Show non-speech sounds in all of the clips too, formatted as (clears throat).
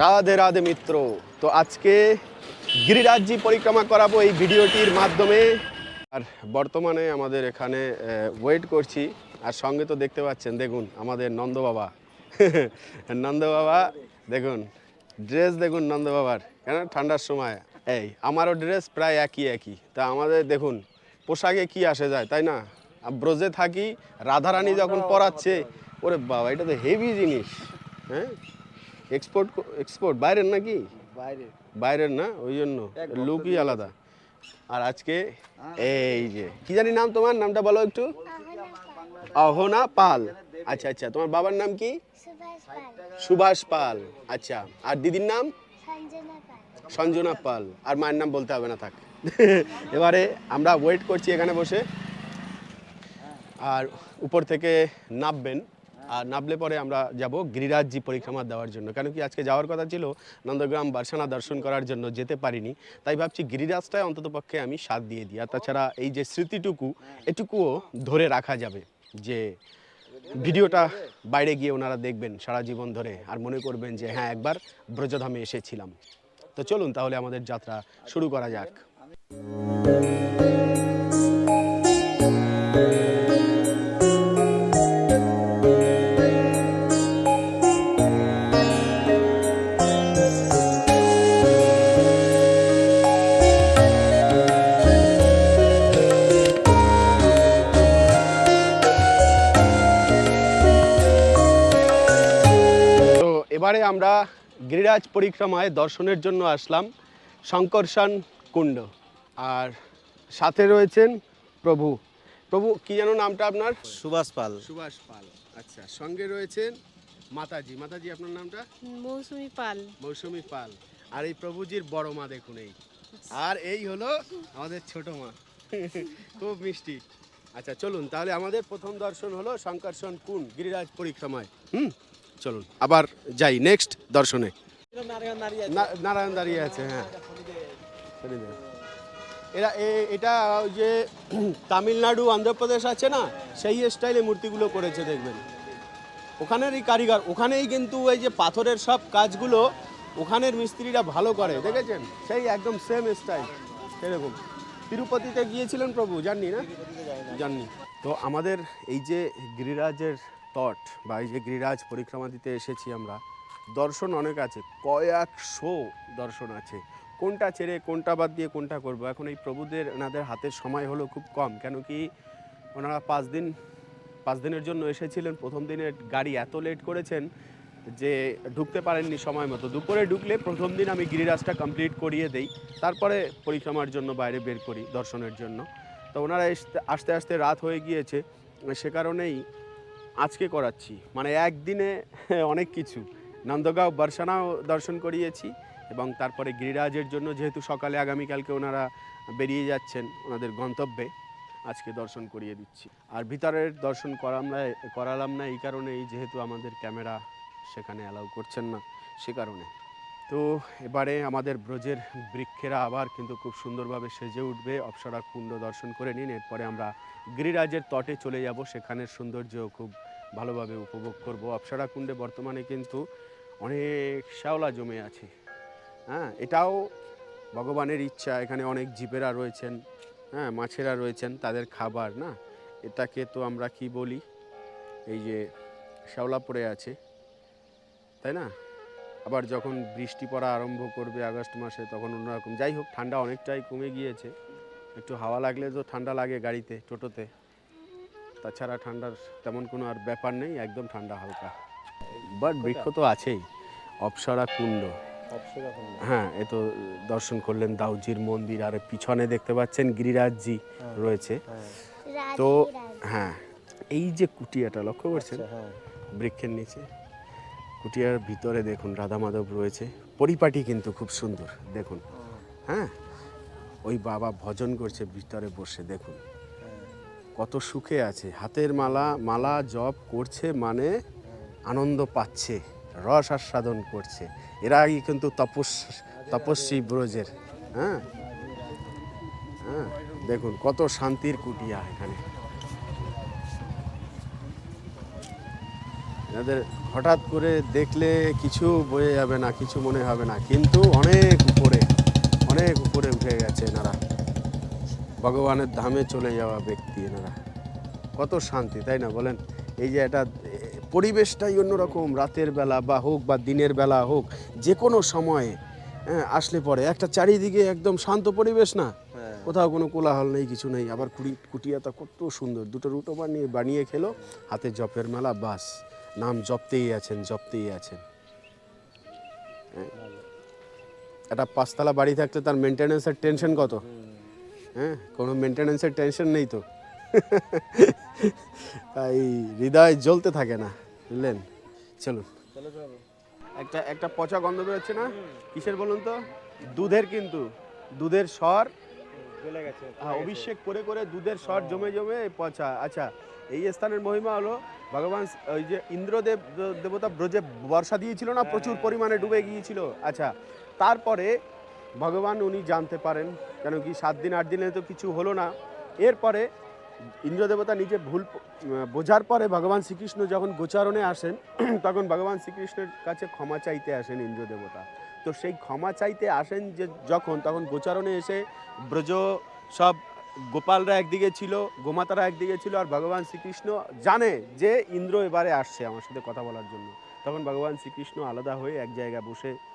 রাধে রাধে মিত্র। তো আজকে গিরিরাজ্যি পরিক্রমা করাবো এই ভিডিওটির মাধ্যমে। আর বর্তমানে আমাদের এখানে ওয়েট করছি। আর সঙ্গে তো দেখতে পাচ্ছেন দেখুন আমাদের নন্দ বাবা। (laughs) নন্দ বাবা দেখুন ড্রেস দেখুন নন্দ বাবার কেন? ঠান্ডার সময়। এই আমারও ড্রেস প্রায় একই একই। তা আমাদের দেখুন পোশাকে কি আসে যায় তাই না? ব্রজে থাকি রাধারানী যখন পরাচ্ছে ওরে বাবা এটা তো হেভি জিনিস হ্যাঁ? এক্সপোর্ট এক্সপোর্ট বাইরের নাকি? বাইরে বাইরের না? ওই জন্য। লুকই আলাদা। আর আজকে এই যে কি জানি নাম তোমার? নামটা বলো একটু। অহনা পাল। আচ্ছা আচ্ছা তোমার বাবার নাম কি? সুভাষ পাল। আচ্ছা আর দিদির নাম? সঞ্জনা পাল। সঞ্জনা পাল। আর মায়ের নাম বলতে হবে না থাক। (laughs) এবারে আমরা ওয়েট করছি এখানে বসে। আর উপর থেকে নামবেন। আর নামলে পরে আমরা যাব গিরিরাজজি পরিক্রমা দেওয়ার জন্য। কেন কি আজকে যাওয়ার কথা ছিল, নন্দগ্রাম বারসানা দর্শন করার জন্য যেতে পারিনি। তাই ভাবছি গিরিরাজটায় অন্তত পক্ষে আমি সাথ দিয়ে দিই। আর তাছাড়া এই যে স্মৃতিটুকু, এটুকুও ধরে রাখা যাবে যে ভিডিওটা বাইরে গিয়ে ওনারা দেখবেন সারা জীবন ধরে আর মনে করবেন যে হ্যাঁ একবার ব্রজধামে এসেছিলাম। তো চলুন তাহলে আমাদের যাত্রা শুরু করা যাক। এবারে আমরা গিরিরাজ পরিক্রমায় দর্শনের জন্য আসলাম শঙ্করসান কুণ্ড। আর সাথে রয়েছেন প্রভু। প্রভু কি যেন নামটা আপনার? সুভাষ পাল। সুভাষ পাল। আচ্ছা সঙ্গে রয়েছেন মাতাজি। মাতাজি আপনার নামটা? মৌসুমি পাল। মৌসুমী পাল। আর এই প্রভুজির বড় মা দেখুন এই। আর এই হলো আমাদের ছোট মা। খুব মিষ্টি। আচ্ছা চলুন তাহলে আমাদের প্রথম দর্শন হলো শঙ্করসন কুন গিরিরাজ পরিক্রমায়। হুম? চলুন। আবার যাই নেক্সট দর্শনে। নারায়ণ দাঁড়িয়ে আছে হ্যাঁ। এরা এটা ওই যে তামিলনাড়ু অন্ধ্রপ্রদেশ আছে না, সেই স্টাইলে মূর্তিগুলো করেছে, দেখবেন। ওখানেরই কারিগর, ওখানেই কিন্তু এই যে পাথরের সব কাজগুলো ওখানের মিস্ত্রিরা ভালো করে, দেখেছেন? সেই একদম সেম স্টাইল সেরকম। তিরুপতিতে গিয়েছিলেন প্রভু? জাননি না? জাননি। তো আমাদের এই যে গিরিরাজের তট বা এই যে গিরিরাজ পরিক্রমা দিতে এসেছি আমরা, দর্শন অনেক আছে, কয়েকশো দর্শন আছে। কোনটা ছেড়ে কোনটা বাদ দিয়ে কোনটা করব? এখন এই প্রভুদের ওনাদের হাতের সময় হলো খুব কম, কেন কি ওনারা পাঁচ দিন, পাঁচ দিনের জন্য এসেছিলেন, প্রথম দিনের গাড়ি এত লেট করেছেন যে ঢুকতে পারেননি সময় মতো। দুপুরে ঢুকলে প্রথম দিন আমি গিরিরাজটা কমপ্লিট করিয়ে দেই, তারপরে পরিক্রমার জন্য বাইরে বের করি দর্শনের জন্য। তো ওনারা আস্তে আস্তে রাত হয়ে গিয়েছে, সে কারণেই আজকে করাচ্ছি। মানে একদিনে (laughs) অনেক কিছু। নন্দগাঁও বর্ষানাও দর্শন করিয়েছি এবং তারপরে গিরিরাজের জন্য যেহেতু সকালে আগামীকালকে ওনারা বেরিয়ে যাচ্ছেন ওনাদের গন্তব্যে, আজকে দর্শন করিয়ে দিচ্ছি। আর ভিতরের দর্শন করাম না করালাম না এই কারণেই যেহেতু আমাদের ক্যামেরা সেখানে অ্যালাউ করছেন না, সে কারণে। তো এবারে আমাদের ব্রজের বৃক্ষেরা আবার কিন্তু খুব সুন্দরভাবে সেজে উঠবে। অপসরা কুণ্ড দর্শন করে নিন, এরপরে আমরা গিরিরাজের তটে চলে যাব। সেখানের সৌন্দর্য খুব ভালোভাবে উপভোগ করব। অপসরা কুণ্ডে বর্তমানে কিন্তু অনেক শ্যাওলা জমে আছে। হ্যাঁ এটাও ভগবানের ইচ্ছা। এখানে অনেক জীবেরা রয়েছেন হ্যাঁ মাছেরা রয়েছেন, তাদের খাবার, না? এটাকে তো আমরা কি বলি? এই যে শ্যাওলা পড়ে আছে, তাই না? আবার যখন বৃষ্টি পড়া আরম্ভ করবে আগস্ট মাসে, তখন অন্যরকম। যাই হোক, ঠান্ডা অনেকটাই কমে গিয়েছে। একটু হাওয়া লাগলে তো ঠান্ডা লাগে গাড়িতে, টোটোতে। তাছাড়া ঠান্ডার তেমন কোনো আর ব্যাপার নেই একদম ঠান্ডা হালকা। বাট বৃক্ষ তো আছেই অপসরা কুণ্ড। হ্যাঁ এ তো দর্শন করলেন দাউজির মন্দির আর পিছনে দেখতে পাচ্ছেন গিরিরাজজি রয়েছে। তো হ্যাঁ এই যে কুটিয়াটা লক্ষ্য করছেন? বৃক্ষের নিচে। কুটিয়ার ভিতরে দেখুন রাধা মাধব রয়েছে। পরিপাটি কিন্তু খুব সুন্দর দেখুন। হ্যাঁ ওই বাবা ভজন করছে ভিতরে বসে দেখুন। কত সুখে আছে। হাতের মালা মালা জপ করছে মানে আনন্দ পাচ্ছে, রস আস্বাদন করছে। এরাই কিন্তু তপস, তপস্বী ব্রজের হ্যাঁ? হ্যাঁ দেখুন কত শান্তির কুটিয়া এখানে। এদের হঠাৎ করে দেখলে কিছু বোঝা যাবে না, কিছু মনে হবে না। কিন্তু অনেক উপরে অনেক উপরে উঠে গেছে এনারা। ভগবানের ধামে চলে যাওয়া ব্যক্তি এনারা। কত শান্তি তাই না? বলেন এই যে এটা পরিবেশটাই অন্যরকম রাতের বেলা বা হোক বা দিনের বেলা হোক যে কোনো সময়ে হ্যাঁ, আসলে পরে একটা চারিদিকে একদম শান্ত পরিবেশ না? কোথাও কোনো কোলাহল নেই কিছু নেই। আবার কুড়ি কুটিয়াটা কত সুন্দর। দুটো রুটো বানিয়ে বানিয়ে খেলো হাতে জপের মেলা বাস। নাম জপতেই আছেন জপতেই আছেন। হ্যাঁ। একটা পাঁচতলা বাড়ি থাকলে তার মেনটেন্যান্সের টেনশন কত? হ্যাঁ কোনো মেনটেন্যান্সের টেনশন নেই তো। (laughs) তাই হৃদয় জ্বলতে থাকে না বুঝলেন? চলুন। একটা একটা পচা গন্ধ বেরোচ্ছে না? কিসের বলুন তো? দুধের কিন্তু দুধের স্বর। হ্যাঁ অভিষেক করে করে দুধের স্বর জমে জমে পচা। আচ্ছা এই স্থানের মহিমা হলো ভগবান ওই যে ইন্দ্রদেব দেবতা ব্রজে বর্ষা দিয়েছিল না? প্রচুর পরিমাণে ডুবে গিয়েছিল। আচ্ছা তারপরে ভগবান উনি জানতে পারেন, কেন কি সাত দিন, আট দিনে তো কিছু হলো না। এরপরে ইন্দ্রদেবতা নিজে ভুল বোঝার পরে ভগবান শ্রীকৃষ্ণ যখন গোচারণে আসেন, (clears throat) তখন ভগবান শ্রীকৃষ্ণের কাছে ক্ষমা চাইতে আসেন ইন্দ্রদেবতা। তো সেই ক্ষমা চাইতে আসেন যে যখন, তখন গোচারণে এসে ব্রজ সব গোপালরা একদিকে ছিল, গোমাতারা একদিকে ছিল, আর ভগবান শ্রীকৃষ্ণ জানে যে ইন্দ্র এবারে আসছে আমার সাথে কথা বলার জন্য। তখন ভগবান শ্রীকৃষ্ণ আলাদা হয়ে এক জায়গায় বসে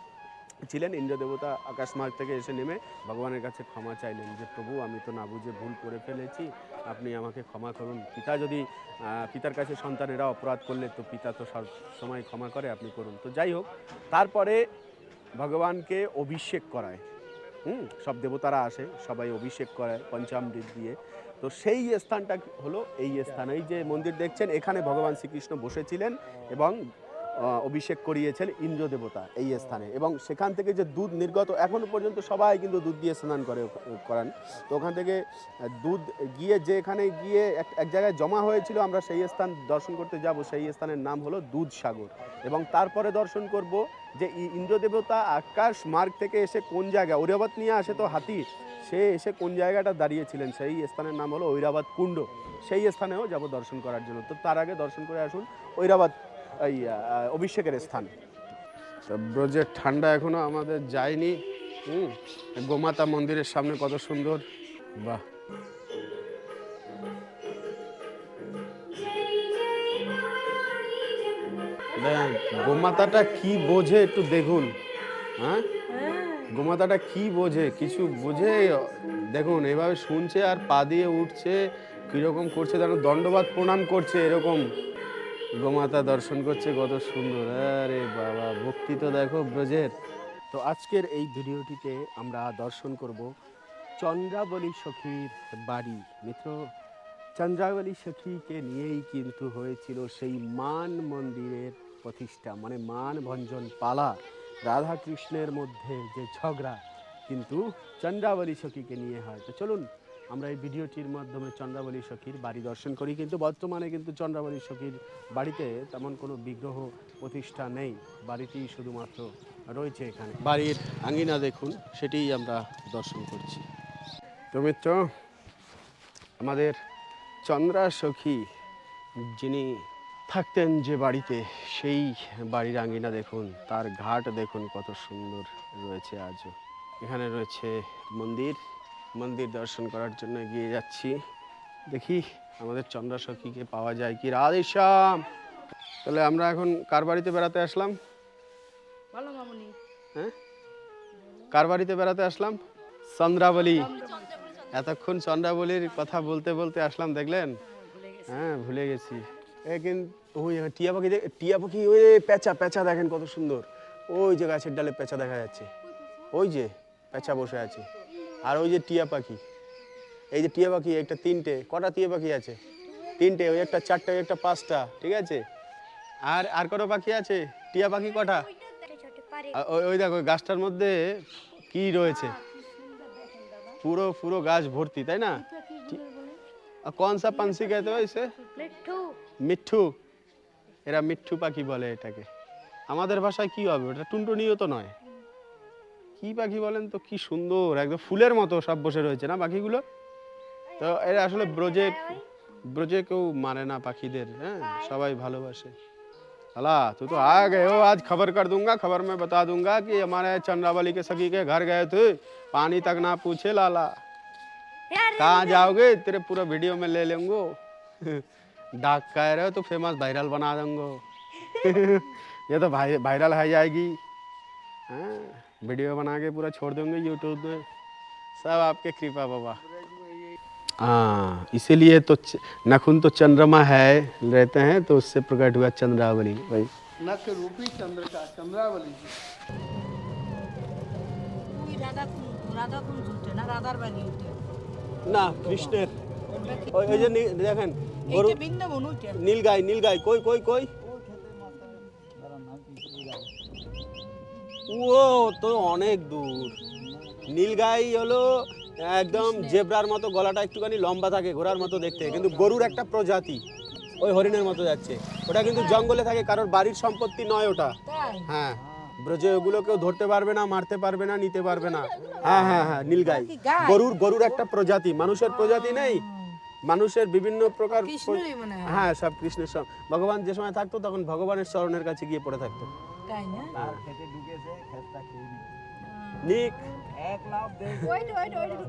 ছিলেন ইন্দ্র দেবতা আকাশ মার্গ থেকে এসে নেমে ভগবানের কাছে ক্ষমা চাইলেন যে, প্রভু, আমি তো না বুঝে ভুল করে ফেলেছি। আপনি আমাকে ক্ষমা করুন। পিতা যদি পিতার কাছে সন্তানেরা অপরাধ করলে তো পিতা তো সব সময় ক্ষমা করে, আপনি করুন। তো যাই হোক, তারপরে ভগবানকে অভিষেক করায়। হুম, সব দেবতারা আসে, সবাই অভিষেক করায় পঞ্চামৃত দিয়ে। তো সেই স্থানটা হলো এই স্থান এই যে মন্দির দেখছেন, এখানে ভগবান শ্রীকৃষ্ণ বসেছিলেন এবং অভিষেক করিয়েছেন ইন্দ্র দেবতা এই স্থানে। এবং সেখান থেকে যে দুধ নির্গত, এখনও পর্যন্ত সবাই কিন্তু দুধ দিয়ে স্নান করে, করান। তো ওখান থেকে দুধ গিয়ে যে এখানে গিয়ে এক জায়গায় জমা হয়েছিল, আমরা সেই স্থান দর্শন করতে যাব। সেই স্থানের নাম হলো দুধ সাগর। এবং তারপরে দর্শন করব যে ই- ইন্দ্র দেবতা আকাশ মার্গ থেকে এসে কোন জায়গায় ঐরাবাদ নিয়ে আসে তো হাতি, সে এসে কোন জায়গাটা দাঁড়িয়েছিলেন? সেই স্থানের নাম হলো ঐরাবাদ কুণ্ড। সেই স্থানেও যাব দর্শন করার জন্য। তো তার আগে দর্শন করে আসুন ঐরাবাদ এই অভিষেকের স্থান। ব্রজের ঠান্ডা এখনও আমাদের যায়নি গোমাতা মন্দিরের সামনে কত সুন্দর। বাহ। গোমাতাটা কি বোঝে একটু দেখুন হ্যাঁ? গোমাতাটা কি বোঝে, কিছু বোঝে, দেখুন, এভাবে শুনছে আর পা দিয়ে উঠছে, কীরকম করছে, যেন দণ্ডবাদ প্রণাম করছে এরকম। গোমাতা দর্শন করছে, কত সুন্দর। আরে বাবা, ভক্তি তো দেখো ব্রজের। তো আজকের এই ভিডিওটিতে আমরা দর্শন করব চন্দ্রাবলী সখীর বাড়ি। মিত্র, চন্দ্রাবলী সখীকে নিয়েই কিন্তু হয়েছিল সেই মান মন্দিরের প্রতিষ্ঠা মানে মান ভঞ্জন পালা। রাধা কৃষ্ণের মধ্যে যে ঝগড়া, কিন্তু চন্দ্রাবলী সখীকে নিয়ে হয়। তো চলুন আমরা এই ভিডিওটির মাধ্যমে চন্দ্রাবলী সখীর বাড়ি দর্শন করি কিন্তু বর্তমানে কিন্তু চন্দ্রাবলী সখীর বাড়িতে তেমন কোনো বিগ্রহ প্রতিষ্ঠা নেই। বাড়িটি শুধুমাত্র রয়েছে এখানে। বাড়ির আঙ্গিনা দেখুন সেটিই আমরা দর্শন করছি। তো মিত্র আমাদের চন্দ্রা সখী যিনি থাকতেন যে বাড়িতে সেই বাড়ির আঙ্গিনা দেখুন তার ঘাট দেখুন কত সুন্দর রয়েছে আজও। এখানে রয়েছে মন্দির মন্দির দর্শন করার জন্য এগিয়ে যাচ্ছি। দেখি আমাদের চন্দ্রা সখীকে পাওয়া যায় কি? রাধেশ্যাম তাহলে আমরা এখন কার বাড়িতে বেড়াতে আসলাম? বলো মামুনি। হ্যাঁ? কার বাড়িতে বেড়াতে আসলাম? চন্দ্রাবলী। এতক্ষণ চন্দ্রাবলীর কথা বলতে বলতে আসলাম দেখলেন? হ্যাঁ ভুলে গেছি। কিন্তু ওই হ্যাঁ, টিয়া পাখি দেখ- টিয়া পাখি ওই পেঁচা পেঁচা দেখেন কত সুন্দর। ওই যে গাছের ডালে পেঁচা দেখা যাচ্ছে। ওই যে পেঁচা বসে আছে। আর ওই যে টিয়া পাখি, এই যে টিয়া পাখি, একটা তিনটে, কটা টিয়া পাখি আছে? তিনটে, ওই একটা চারটে, ওই একটা পাঁচটা, ঠিক আছে? আর আর কটা পাখি আছে? টিয়া পাখি কটা? ওই ওই দেখো গাছটার মধ্যে কি রয়েছে? পুরো পুরো গাছ ভর্তি, তাই না? কনসা পানসি খেতে হয় সে? মিঠু। এরা মিঠু পাখি বলে এটাকে। আমাদের ভাষায় কি হবে? ওটা টুনটুনিও তো নয়। কি পাখি বলেন তো কি সুন্দর একদম ফুলের মতো সব বসে রয়েছে না পাখিগুলো তো এরা আসলে ব্রজে ব্রজে কেউ মানে না পাখিদের হ্যাঁ সবাই ভালোবাসে साला तू तो आ गए हो आज खबर कर दूंगा खबर में बता दूंगा कि हमारे चंद्रावली के सखी के घर गए थे पानी तक ना पूछे लाला कहाँ जाओगे तेरे पूरा वीडियो में ले लेंगे डाक कह रहे हो तो फेमस वायरल बना देंगे ये तो भाई वायरल है जाएगी हाँ वीडियो बना के पूरा छोड़ देंगे यूट्यूब में सब आपके कृपा बाबा हाँ इसीलिए तो च- नखुन तो चंद्रमा है रहते हैं तो उससे प्रकट हुआ चंद्रावली भाई नख रूपी चंद्र का चंद्रावली जी ওই রাধা কুন রাধা কুন উঠে না রাধার বাড়ি উঠে না কৃষ্ণের ওই ওই যে নি- দেখেন গরু এইটা বৃন্দাবন উঠে নীল গাই নীল গাই কই কই কই ও তো অনেক দূর। নীলগাই হলো একদম জেব্রার মতো গলাটা একটুখানি লম্বা থাকে ঘোড়ার মতো দেখতে। কিন্তু গরুর একটা প্রজাতি ওই হরিণের মতো যাচ্ছে। ওটা কিন্তু জঙ্গলে থাকে কারোর বাড়ির সম্পত্তি নয় ওটা। হ্যাঁ ব্রজে ওগুলো কেউ ধরতে পারবে না মারতে পারবে না নিতে পারবে না। হ্যাঁ হ্যাঁ হ্যাঁ নীলগাই। গাই? গরুর গরুর একটা প্রজাতি মানুষের প্রজাতি নেই। মানুষের বিভিন্ন প্রকার হয় সব কৃষ্ণের সব। ভগবান যে সময় থাকতো তখন ভগবানের চরণের কাছে গিয়ে পড়ে থাকতো। তাই না? নিক।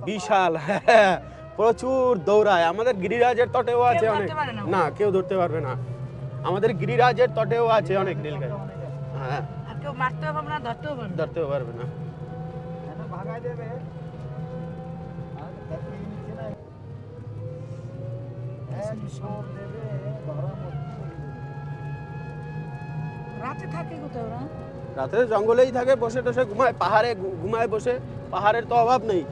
বিশাল হ্যাঁ, প্রচুর দৌড়ায়। আমাদের গিরিরাজের তটেও আছে অনেক। না। কেউ ধরতে পারবে না। আমাদের গিরিরাজের তটেও আছে অনেক নীলগাই হ্যাঁ। কেউ মারতেও পারবে না ধরতেও পারবে না। ধরতেও পারবে না। ভাগাই দেবে? এক দেবে রাতে থাকে কোথাও ওরা? রাতে জঙ্গলেই থাকে বসে টসে ঘুমায় পাহাড়ে ঘুমায় বসে। পাহাড়ের তো অভাব নেই।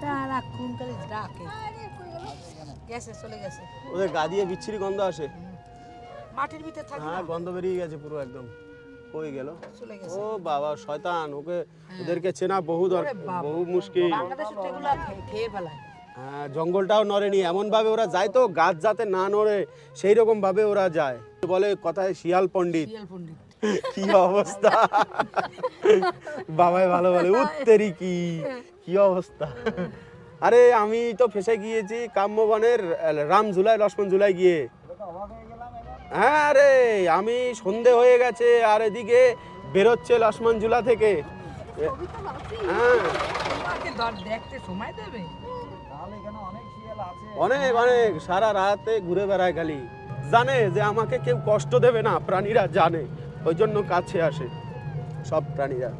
সারাক্ষণ খালি ডাকে গেছে চলে গেছে। ওদের গা দিয়ে বিচ্ছিরি গন্ধ আসে। মাটির ভিতরে থাকে হ্যাঁ গন্ধ বেরিয়ে গেছে পুরো একদম। কই গেল। চলে গেছে। ও বাবা শয়তান ওকে ওদেরকে চেনা বহু দরকার বহু মুশকিল। খেয়ে ফেলায়। হ্যাঁ জঙ্গলটাও নড়েনি এমন ভাবে ওরা যায় তো গাছ যাতে না নড়ে সেই রকম ভাবে ওরা যায়। বলে কথায় শিয়াল পণ্ডিত। কি অবস্থা? বাবাই ভালো বলে উত্তেরি কি? কি অবস্থা? আরে আমি তো ফেসে গিয়েছি কাম্যবনের রাম ঝুলাই লক্ষ্মণ ঝুলাই গিয়ে। হ্যাঁ আরে আমি সন্ধে হয়ে গেছে আর এদিকে বেরোচ্ছে লক্ষ্মণ ঝুলা থেকে। হ্যাঁ। দেখতে সময় দেবে। অনেক অনেক অনেক সারা রাতে ঘুরে বেড়ায় খালি। জানে যে আমাকে কেউ কষ্ট দেবে না প্রাণীরা জানে ওই জন্য কাছে আসে সব প্রাণীরা।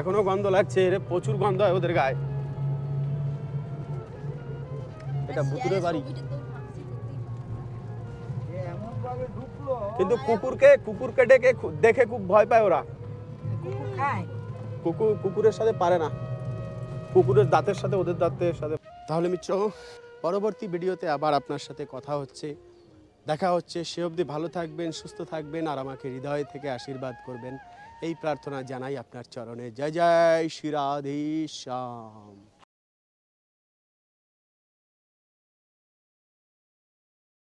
এখনও গন্ধ লাগছে রে প্রচুর গন্ধ হয় ওদের গায়ে। এটা ভুতুরে বাড়ি। এ এমন ভাবে ঢুকলো। কিন্তু কুকুরকে কুকুরকে ডেকে দেখে খুব ভয় পায় ওরা। কুকুর কুকুরের সাথে পারে না। কুকুরের দাঁতের সাথে, ওদের দাঁতের সাথে। তাহলে মিত্র, পরবর্তী ভিডিওতে আবার আপনার সাথে কথা হচ্ছে। দেখা হচ্ছে, সে অবধি ভালো থাকবেন, সুস্থ থাকবেন, আর আমাকে হৃদয় থেকে আশীর্বাদ করবেন। এই প্রার্থনা জানাই আপনার চরণে। জয় জয়, শ্রী শ্যাম।